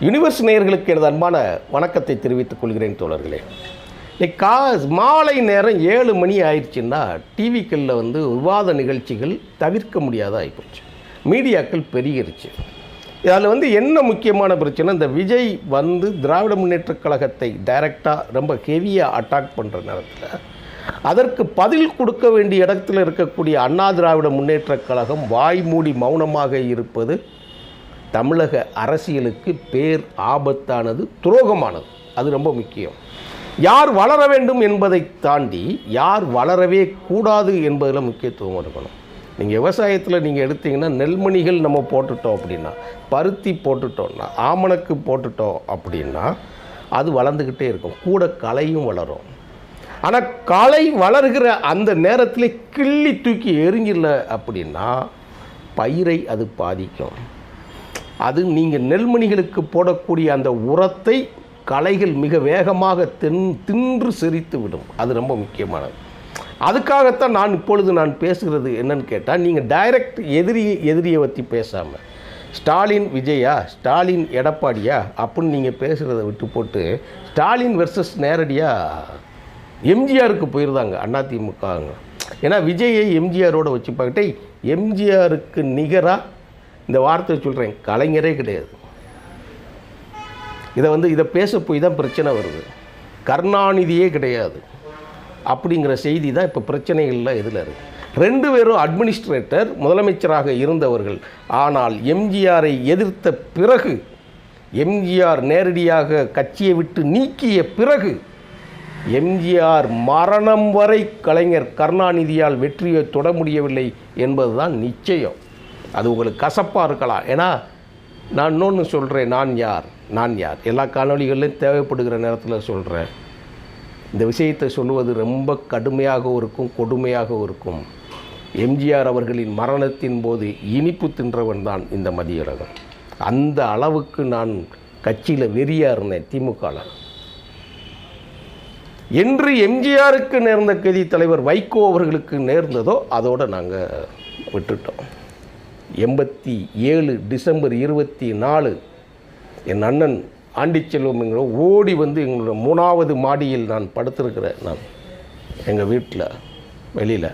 Universe நேயர்களுக்கு எனது அன்பான வணக்கத்தை தெரிவித்துக் கொள்கிறேன் தோழர்களே. இன்னைக்கு கா மாலை நேரம் ஏழு மணி ஆயிடுச்சுன்னா டிவிக்களில் வந்து விவாத நிகழ்ச்சிகள் தவிர்க்க முடியாத ஆகிப்போச்சு மீடியாக்கள் பெருகிருச்சு. இதில் வந்து என்ன முக்கியமான பிரச்சனை? இந்த விஜய் வந்து திராவிட முன்னேற்றக் கழகத்தை டைரெக்டாக ரொம்ப ஹெவியாக அட்டாக் பண்ணுற நேரத்தில் அதற்கு பதில் கொடுக்க வேண்டிய இடத்துல இருக்கக்கூடிய அண்ணா திராவிட முன்னேற்றக் கழகம் வாய்மூடி மௌனமாக இருப்பது தமிழக அரசியலுக்கு பேர் ஆபத்தானது துரோகமானது. அது ரொம்ப முக்கியம். யார் வளர வேண்டும் என்பதை தாண்டி யார் வளரவே கூடாது என்பதில் முக்கியத்துவம் இருக்கணும் நீங்கள் விவசாயத்தில் நீங்கள் எடுத்தீங்கன்னா நெல்மணிகள் நம்ம போட்டுட்டோம் அப்படின்னா பருத்தி போட்டுட்டோம்னா ஆமணக்கு போட்டுட்டோம் அப்படின்னா அது வளர்ந்துக்கிட்டே இருக்கும். கூட களையும் வளரும். ஆனால் களை வளர்கிற அந்த நேரத்தில் கிள்ளி தூக்கி எரிஞ்சிடல அப்படின்னா பயிரை அது பாதிக்கும். அது நீங்கள் நெல்மணிகளுக்கு போடக்கூடிய அந்த உரத்தை களைகள் மிக வேகமாக தின் தின்று செறித்து விடும். அது ரொம்ப முக்கியமானது. அதுக்காகத்தான் நான் இப்பொழுது நான் பேசுகிறது என்னன்னு கேட்டால் நீங்கள் டைரக்ட் எதிரி எதிரியை பற்றி பேசாமல் ஸ்டாலின் விஜயா ஸ்டாலின் எடப்பாடியா அப்படின்னு நீங்கள் பேசுகிறத விட்டு போட்டு ஸ்டாலின் வெர்சஸ் நேரடியாக எம்ஜிஆருக்கு போயிருந்தாங்க அதிமுகங்க ஏன்னா விஜயை எம்ஜிஆரோடு வச்சு பார்க்கிட்டே எம்ஜிஆருக்கு நிகராக இந்த வார்த்தையை சொல்கிறேன் கலைஞரே கிடையாது. இதை வந்து இதை பேச போய் தான் பிரச்சனை வருது. கருணாநிதியே கிடையாது. அப்படிங்கிற செய்தி தான் இப்போ பிரச்சனைகளில் இதில் இருக்குது ரெண்டு பேரும் அட்மினிஸ்ட்ரேட்டர் முதலமைச்சராக இருந்தவர்கள். ஆனால் எம்ஜிஆரை எதிர்த்த பிறகு எம்ஜிஆர் நேரடியாக கட்சியை விட்டு நீக்கிய பிறகு எம்ஜிஆர் மரணம் வரை கலைஞர் கருணாநிதியால் வெற்றியை தொட முடியவில்லை என்பதுதான் நிச்சயம். அது உங்களுக்கு கசப்பாக இருக்கலாம். ஏன்னா நான் இன்னொன்று சொல்கிறேன் நான் யார்? நான் யார்? எல்லா காணொளிகளிலும் தேவைப்படுகிற நேரத்தில் சொல்கிறேன் இந்த விஷயத்தை சொல்லுவது ரொம்ப கடுமையாகவும் இருக்கும் கொடுமையாகவும் இருக்கும். எம்ஜிஆர் அவர்களின் மரணத்தின் போது இனிப்பு தின்றவன் தான் இந்த மதியழகன். அந்த அளவுக்கு நான் கட்சியில் வெறியாக இருந்தேன் திமுகவில் என்று எம்ஜிஆருக்கு நேர்ந்த கதி தலைவர் வைகோ அவர்களுக்கு நேர்ந்ததோ அதோடு நாங்கள் விட்டுட்டோம். எண்பத்தி ஏழு டிசம்பர் இருபத்தி நாலு என் அண்ணன் ஆண்டிச்செல்வம் ஆண்டிச்செல்வம்ங்கிற ஓடி வந்து எங்களோட மூணாவது மாடியில் நான் படுத்திருக்கிறேன் நான் எங்கள் வீட்டில் வெளியில்.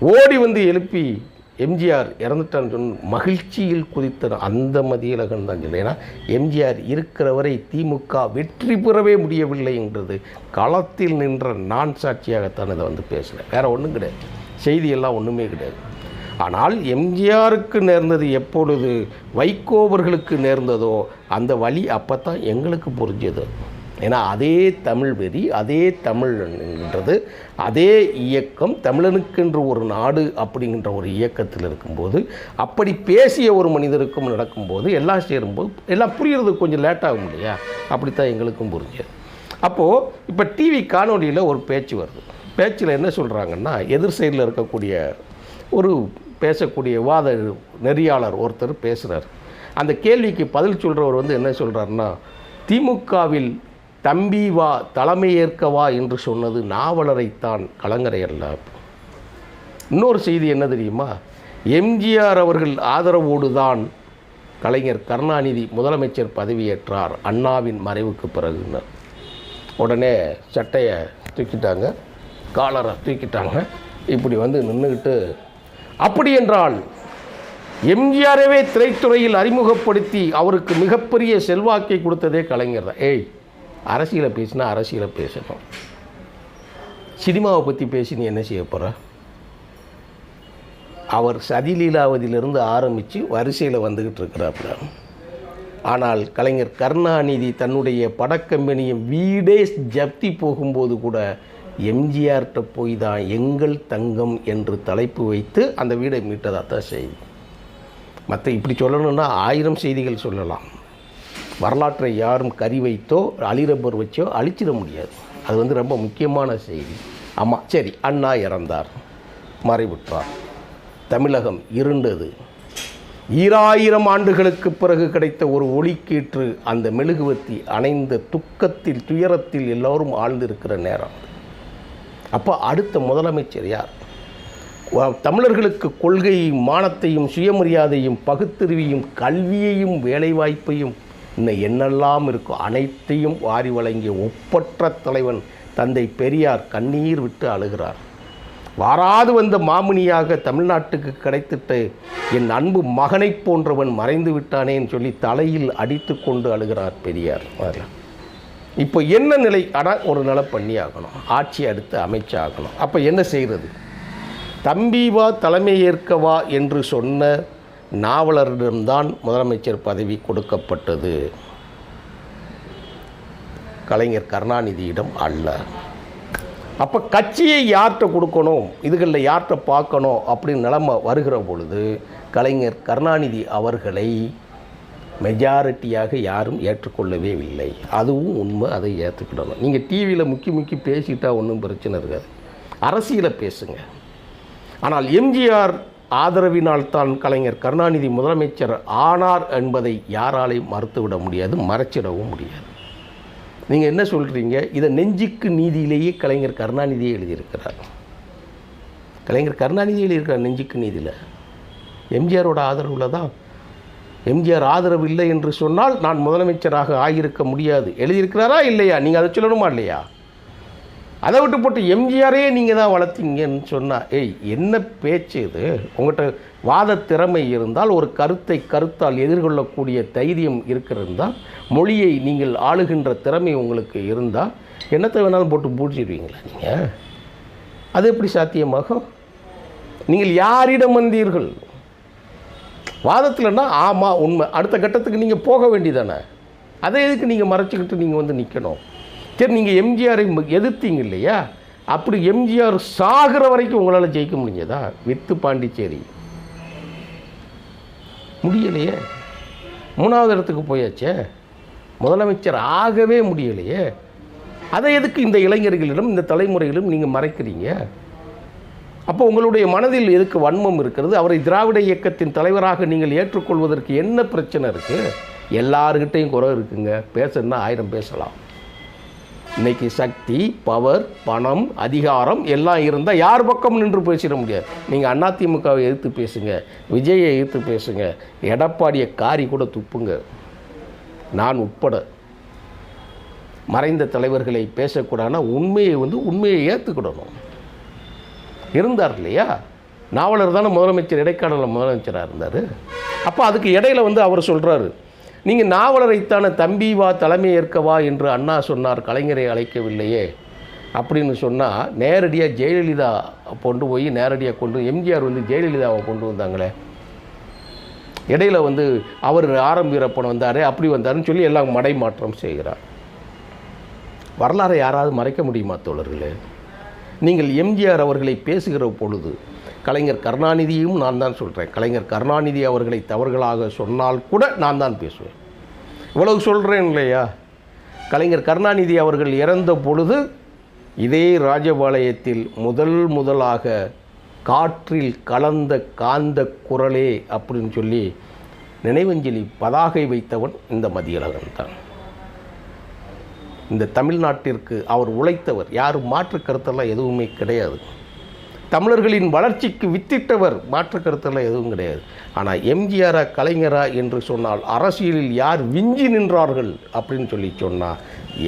ஓடி வந்து எழுப்பி எம்ஜிஆர் இறந்துட்டான்னு சொன்ன மகிழ்ச்சியில் குதித்த அந்த மதியழகன் தான் சொல்லி ஏன்னா எம்ஜிஆர் இருக்கிற வரை திமுக வெற்றி பெறவே முடியவில்லை என்றது களத்தில் நின்ற நான் சாட்சியாகத்தான் இதை வந்து பேசுகிறேன் வேறு ஒன்றும் கிடையாது. செய்தியெல்லாம் ஒன்றுமே கிடையாது. ஆனால் எம்ஜிஆருக்கு நேர்ந்தது எப்பொழுது வைகோவர்களுக்கு நேர்ந்ததோ அந்த வழி அப்போ தான் எங்களுக்கு புரிஞ்சது. ஏன்னா அதே தமிழ் வெறி அதே தமிழ் என்கின்றது அதே இயக்கம் தமிழனுக்கென்று ஒரு நாடு அப்படிங்கிற ஒரு இயக்கத்தில் இருக்கும்போது அப்படி பேசிய ஒரு மனிதருக்கும் நடக்கும்போது எல்லாம் சேரும்போது எல்லாம் புரிகிறது கொஞ்சம் லேட்டாகும் இல்லையா? அப்படித்தான் எங்களுக்கும் புரிஞ்சது. அப்போது இப்போ டிவி காணொலியில் ஒரு பேச்சு வருது. பேச்சில் என்ன சொல்கிறாங்கன்னா எதிர் சைடில் இருக்கக்கூடிய ஒரு பேசக்கூடிய வாத நெறியாளர் ஒருத்தர் பேசுகிறார் அந்த கேள்விக்கு பதில் சொல்கிறவர் வந்து என்ன சொல்கிறாருன்னா திமுகவில் தம்பி வா தலைமை ஏற்கவா என்று சொன்னது நாவலரைத்தான் கலங்கரை அல்ல. இன்னொரு செய்தி என்ன தெரியுமா? எம்ஜிஆர் அவர்கள் ஆதரவோடு தான் கலைஞர் கருணாநிதி முதலமைச்சர் பதவியேற்றார் அண்ணாவின் மறைவுக்கு பிறகுனர் உடனே சட்டையை தூக்கிட்டாங்க காலரை தூக்கிட்டாங்க. இப்படி வந்து நின்றுக்கிட்டு அப்படி என்றால் எம்ஜிஆரவே திரைத்துறையில் அறிமுகப்படுத்தி அவருக்கு மிகப்பெரிய செல்வாக்கை கொடுத்ததே கலைஞர் தான். ஏய் அரசியலை பேசினா அரசியலை பேசணும் சினிமாவை பற்றி பேசி நீ என்ன செய்ய போகிற அவர் சதிலீலாவதியிலிருந்து ஆரம்பித்து வரிசையில் வந்துக்கிட்டு இருக்கிறாப்புல. ஆனால் கலைஞர் கருணாநிதி தன்னுடைய படக்கம்பெனியும் வீடே ஜப்தி போகும்போது கூட எம்ஜிஆர்கிட்ட போய் தான் எங்கள் தங்கம் என்று தலைப்பு வைத்து அந்த வீடை மீட்டதாக தான் செய்தி. மற்ற இப்படி சொல்லணும்னா ஆயிரம் செய்திகள் சொல்லலாம். வரலாற்றை யாரும் கறி வைத்தோ அழிரப்பர் வச்சோ அழிச்சிட முடியாது. அது வந்து ரொம்ப முக்கியமான செய்தி. ஆமாம் சரி அண்ணா இறந்தார். மறைவுற்றார். தமிழகம் இருண்டது. ஈராயிரம் ஆண்டுகளுக்கு பிறகு கிடைத்த ஒரு ஒளிக்கீற்று அந்த மெழுகுவத்தி அணைந்த துக்கத்தில் துயரத்தில் எல்லோரும் ஆழ்ந்திருக்கிற நேரம். அப்போ அடுத்த முதலமைச்சர் யார்? தமிழர்களுக்கு கொள்கையும் மானத்தையும் சுயமரியாதையும் பகுத்தறிவையும் கல்வியையும் வேலைவாய்ப்பையும் இன்னும் என்னெல்லாம் இருக்கோ அனைத்தையும் வாரி வழங்கிய ஒப்பற்ற தலைவன் தந்தை பெரியார் கண்ணீர் விட்டு அழுகிறார். வாராது வந்த மாமுனியாக தமிழ்நாட்டுக்கு கிடைத்திட்ட என் அன்பு மகனைப் போன்றவன் மறைந்து விட்டானேன்னு சொல்லி தலையில் அடித்து கொண்டு அழுகிறார் பெரியார். இப்போ என்ன நிலை? ஆனால் ஒரு நிலை பண்ணி ஆகணும் ஆட்சி அடுத்து அமைச்சாகணும். அப்போ என்ன செய்கிறது தம்பி வா தலைமை ஏற்கவா என்று சொன்ன நாவலரிடம்தான் முதலமைச்சர் பதவி கொடுக்கப்பட்டது. கலைஞர் கருணாநிதியிடம் அல்ல. அப்போ கட்சியை யார்கிட்ட கொடுக்கணும்? இதுகளில் யார்கிட்ட பார்க்கணும்? அப்படின்னு நிலைமை வருகிற பொழுது கலைஞர் கருணாநிதி அவர்களை மெஜாரிட்டியாக யாரும் ஏற்றுக்கொள்ளவே இல்லை. அதுவும் உண்மை அதை ஏற்றுக்கிடணும் நீங்கள் டிவியில் முக்கி முக்கி பேசிட்டா ஒன்றும் பிரச்சனை இருக்காது. அரசியலை பேசுங்க. ஆனால் எம்ஜிஆர் ஆதரவினால் தான் கலைஞர் கருணாநிதி முதலமைச்சர் ஆனார் என்பதை யாராலையும் மறுத்துவிட முடியாது மறைச்சிடவும் முடியாது. நீங்கள் என்ன சொல்கிறீங்க இதை நெஞ்சுக்கு நீதியிலேயே கலைஞர் கருணாநிதியை எழுதியிருக்கிறார். கலைஞர் கருணாநிதி எழுதியிருக்கிறார் நெஞ்சுக்கு நீதியில். எம்ஜிஆரோட ஆதரவில் தான் எம்ஜிஆர் ஆதரவு இல்லை என்று சொன்னால் நான் முதலமைச்சராக ஆகியிருக்க முடியாது. எழுதியிருக்கிறாரா இல்லையா? நீங்கள் அதை சொல்லணுமா இல்லையா? அதை விட்டு போட்டு எம்ஜிஆரே நீங்கள் தான் வளர்த்தீங்கன்னு சொன்னால் ஏய் என்ன பேச்சு இது? உங்கள்கிட்ட வாத திறமை இருந்தால் ஒரு கருத்தை கருத்தால் எதிர்கொள்ளக்கூடிய தைரியம் இருக்கிறிருந்தால் மொழியை நீங்கள் ஆளுகின்ற திறமை உங்களுக்கு இருந்தால் என்னத்தை வேணாலும் போட்டு பூச்சிடுவீங்களா நீங்கள் அது எப்படி சாத்தியமாகும்? நீங்கள் யாரிடம் வந்தீர்கள் வாதத்தில்னா ஆமாம் உண்மை. அடுத்த கட்டத்துக்கு நீங்கள் போக வேண்டியதானே? அதை எதுக்கு நீங்கள் மறைச்சிக்கிட்டு நீங்கள் வந்து நிற்கணும் சரி நீங்கள் எம்ஜிஆரை எதிர்த்தீங்க இல்லையா? அப்படி எம்ஜிஆர் சாகிற வரைக்கும் உங்களால் ஜெயிக்க முடிஞ்சதா? வித்து பாண்டிச்சேரி. முடியலையே. மூணாவது இடத்துக்கு போயாச்சே. முதலமைச்சர் ஆகவே முடியலையே. அதை எதுக்கு இந்த இளைஞர்களிடம் இந்த தலைமுறையிலும் நீங்கள் மறைக்கிறீங்க? அப்போ உங்களுடைய மனதில் எதுக்கு வன்மம் இருக்கிறது? அவரை திராவிட இயக்கத்தின் தலைவராக நீங்கள் ஏற்றுக்கொள்வதற்கு என்ன பிரச்சனை இருக்குது எல்லாருக்கிட்டையும் குறை இருக்குங்க. பேசணுன்னா ஆயிரம் பேசலாம். இன்னைக்கு சக்தி பவர் பணம் அதிகாரம் எல்லாம் இருந்தால் யார் பக்கம் நின்று பேசிட முடியாது? நீங்கள் அதிமுகவை எதிர்த்து பேசுங்க. விஜயை எதிர்த்து பேசுங்க. எடப்பாடியை காரி கூட துப்புங்க. நான் உட்பட மறைந்த தலைவர்களை பேசக்கூடாதுன்னா உண்மையை வந்து உண்மையை ஏற்றுக்கிடணும் இருந்தார் இல்லையா? நாவலர் தானே முதலமைச்சர் இடைக்காலில் முதலமைச்சராக இருந்தார். அப்போ அதுக்கு இடையில வந்து அவர் சொல்கிறாரு நீங்கள் நாவலரைத்தானே தம்பி வா தலைமை ஏற்கவா என்று அண்ணா சொன்னார் கலைஞரை அழைக்கவில்லையே அப்படின்னு சொன்னால் நேரடியாக ஜெயலலிதா கொண்டு போய் நேரடியாக கொண்டு எம்ஜிஆர் வந்து ஜெயலலிதாவை கொண்டு வந்தாங்களே. இடையில வந்து அவர் ஆரம் வீரப்பன் வந்தார் அப்படி வந்தாருன்னு சொல்லி எல்லாம் மடை மாற்றம் செய்கிறார். வரலாறை யாராவது மறைக்க முடியுமா தோழர்களே? நீங்கள் எம்ஜிஆர் அவர்களை பேசுகிற பொழுது கலைஞர் கருணாநிதியும் நான் தான் சொல்கிறேன் கலைஞர் கருணாநிதி அவர்களை தவறுகளாக சொன்னால் கூட நான் தான் பேசுவேன். இவ்வளவு சொல்கிறேன் இல்லையா? கலைஞர் கருணாநிதி அவர்கள் இறந்த பொழுது இதே ராஜபாளையத்தில் முதல் முதலாக காற்றில் கலந்த காந்த குரலே அப்படின்னு சொல்லி நினைவஞ்சலி பதாகை வைத்தவன் இந்த மதியழகன் தான். இந்த தமிழ்நாட்டிற்கு அவர் உழைத்தவர் யாரும் மாற்று கருத்தெல்லாம் எதுவுமே கிடையாது. தமிழர்களின் வளர்ச்சிக்கு வித்திட்டவர் மாற்று கருத்தெல்லாம் எதுவும் கிடையாது. ஆனால் எம்ஜிஆரா கலைஞரா என்று சொன்னால் அரசியலில் யார் விஞ்சி நின்றார்கள் அப்படின்னு சொல்லி சொன்னால்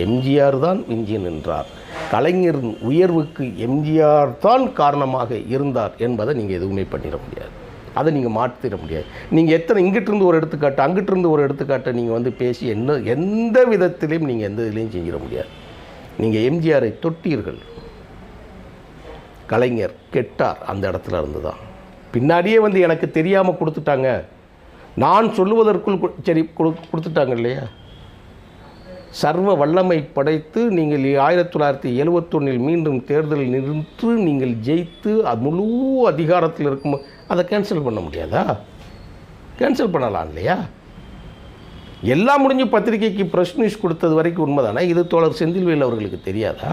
எம்ஜிஆர் தான் விஞ்சி நின்றார். கலைஞரின் உயர்வுக்கு எம்ஜிஆர் தான் காரணமாக இருந்தார் என்பதை நீங்கள் எதுவுமே பண்ணிட முடியாது. அதை நீங்கள் மாற்றிட முடியாது. நீங்கள் எத்தனை இங்கிட்டிருந்து ஒரு எடுத்துக்காட்டு அங்கிட்டிருந்து ஒரு எடுத்துக்காட்டை நீங்கள் வந்து பேசி என்ன எந்த விதத்திலையும் நீங்கள் எந்த இதுலேயும் செஞ்சிட முடியாது. நீங்கள் எம்ஜிஆரை தொட்டீர்கள். கலைஞர் கெட்டார் அந்த இடத்துல இருந்து தான் பின்னாடியே வந்து எனக்கு தெரியாமல் கொடுத்துட்டாங்க. நான் சொல்லுவதற்குள் கு- சரி கொடு கொடுத்துட்டாங்க இல்லையா? சர்வ வல்லமை படைத்து நீங்கள் ஆயிரத்தி தொள்ளாயிரத்தி எழுவத்தொன்னில் மீண்டும் தேர்தலில் நின்று நீங்கள் ஜெயித்து அது முழு அதிகாரத்தில் இருக்கும் அதை கேன்சல் பண்ண முடியாதா? கேன்சல் பண்ணலாம் இல்லையா? எல்லாம் முடிஞ்சு பத்திரிக்கைக்கு ப்ரெஸ் நியூஸ் கொடுத்தது வரைக்கும் உண்மைதானே? இது தோழர் செந்தில்வேல் அவர்களுக்கு தெரியாதா?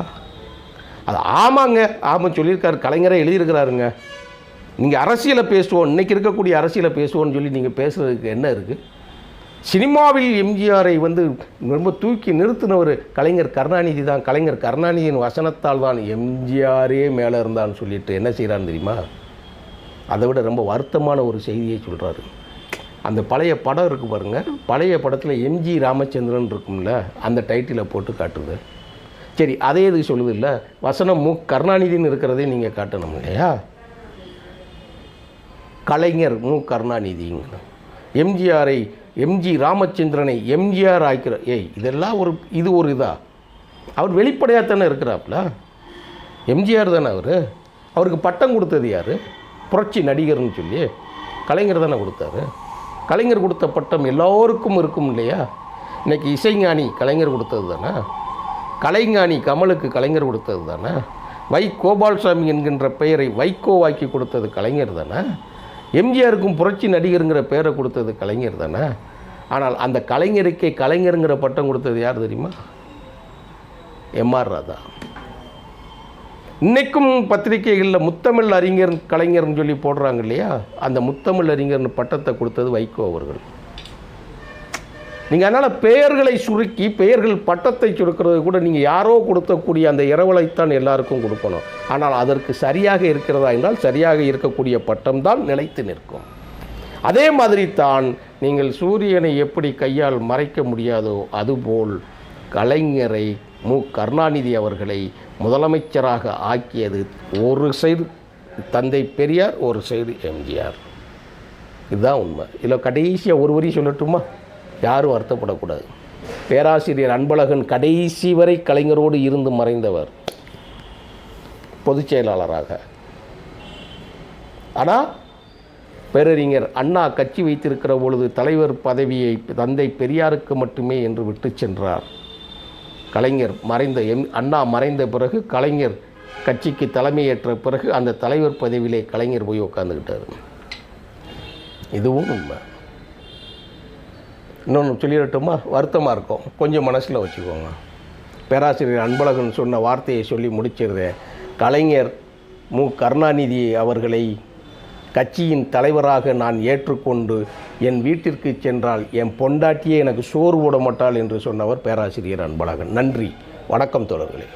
அது ஆமாங்க ஆமாம் சொல்லியிருக்காரு. கலைஞரே எழுதியிருக்கிறாருங்க. நீங்கள் அரசியலை பேசுவோம் இன்னைக்கு இருக்கக்கூடிய அரசியலை பேசுவோம்னு சொல்லி நீங்கள் பேசுகிறதுக்கு என்ன இருக்குது சினிமாவில் எம்ஜிஆரை வந்து ரொம்ப தூக்கி நிறுத்தினவர் கலைஞர் கருணாநிதி தான். கலைஞர் கருணாநிதியின் வசனத்தால் தான் எம்ஜிஆரே மேலே இருந்தான்னு சொல்லிட்டு என்ன செய்கிறான்னு தெரியுமா? அதை விட ரொம்ப வருத்தமான ஒரு செய்தியை சொல்கிறாரு அந்த பழைய படம் இருக்கு பாருங்க. பழைய படத்தில் எம்ஜி ராமச்சந்திரன் இருக்கும்ல அந்த டைட்டிலை போட்டு காட்டுது. சரி அதே எதுக்கு சொல்லுது இல்லை வசனம் மு. கருணாநிதின்னு இருக்கிறதே நீங்கள் காட்டணும் இல்லையா? கலைஞர் மு. கருணாநிதிங்க எம்ஜிஆரை எம்ஜி ராமச்சந்திரனை எம்ஜிஆர் ஆக்கிற ஏய் இதெல்லாம் ஒரு இது ஒரு இதா? அவர் வெளிப்படையாக தானே இருக்கிறாப்புல எம்ஜிஆர் தானே அவர்? அவருக்கு பட்டம் கொடுத்தது யார்? புரட்சி நடிகர்னு சொல்லி கலைஞர் தானே கொடுத்தாரு. கலைஞர் கொடுத்த பட்டம் எல்லோருக்கும் இருக்கும் இல்லையா? இன்னைக்கு இசைஞானி கலைஞர் கொடுத்தது தானே? கலைஞானி கமலுக்கு கலைஞர் கொடுத்தது தானே? வை கோபால்சாமி என்கின்ற பெயரை வைகோவாக்கி கொடுத்தது கலைஞர் தானே? எம்ஜிஆருக்கும் புரட்சி நடிகருங்கிற பெயரை கொடுத்தது கலைஞர் தானே? ஆனால் அந்த கலைஞருக்கே கலைஞருங்கிற பட்டம் கொடுத்தது யார் தெரியுமா? எம்ஆர் ராதா. இன்றைக்கும் பத்திரிகைகளில் முத்தமிழ் அறிஞர் கலைஞர்னு சொல்லி போடுறாங்க இல்லையா? அந்த முத்தமிழ் அறிஞர்னு பட்டத்தை கொடுத்தது வைகோ அவர்கள். நீங்கள் அதனால் பெயர்களை சுருக்கி பெயர்கள் பட்டத்தை சுருக்கிறது கூட நீங்கள் யாரோ கொடுக்கக்கூடிய அந்த இரவலைத்தான் எல்லாருக்கும் கொடுக்கணும். ஆனால் அதற்கு சரியாக இருக்கிறதா என்றால் சரியாக இருக்கக்கூடிய பட்டம் தான் நிலைத்து நிற்கும். அதே மாதிரி தான் நீங்கள் சூரியனை எப்படி கையால் மறைக்க முடியாதோ அதுபோல் கலைஞரை மு. கருணாநிதி அவர்களை முதலமைச்சராக ஆக்கியது ஒரு சைடு தந்தை பெரியார் ஒரு சைடு எம்ஜிஆர். இதுதான் உண்மை. இதில் கடைசியாக ஒரு வரி சொல்லட்டுமா? யாரும் வருத்தப்படக்கூடாது. பேராசிரியர் அன்பழகன் கடைசி வரை கலைஞரோடு இருந்து மறைந்தவர் பொதுச் செயலாளராக. ஆனால் பேரறிஞர் அண்ணா கட்சி வைத்திருக்கிற பொழுது தலைவர் பதவியை தந்தை பெரியாருக்கு மட்டுமே என்று விட்டு சென்றார். கலைஞர் மறைந்த எம் அண்ணா மறைந்த பிறகு கலைஞர் கட்சிக்கு தலைமையேற்ற பிறகு அந்த தலைவர் பதவியிலே கலைஞர் போய் உட்காந்துக்கிட்டார் இதுவும் உண்மை இன்னொன்று சொல்லிடட்டுமா? வருத்தமாக இருக்கும். கொஞ்சம் மனசில் வச்சுக்கோங்க. பேராசிரியர் அன்பழகன் சொன்ன வார்த்தையை சொல்லி முடிச்சிருந்தேன் கலைஞர் மு. கருணாநிதி அவர்களை கட்சியின் தலைவராக நான் ஏற்றுக்கொண்டு என் வீட்டிற்கு சென்றால் என் பொண்டாட்டியே எனக்கு சோறு போட மாட்டாள் என்று சொன்னவர் பேராசிரியர் அன்பழகன். நன்றி. வணக்கம் தொடர்களே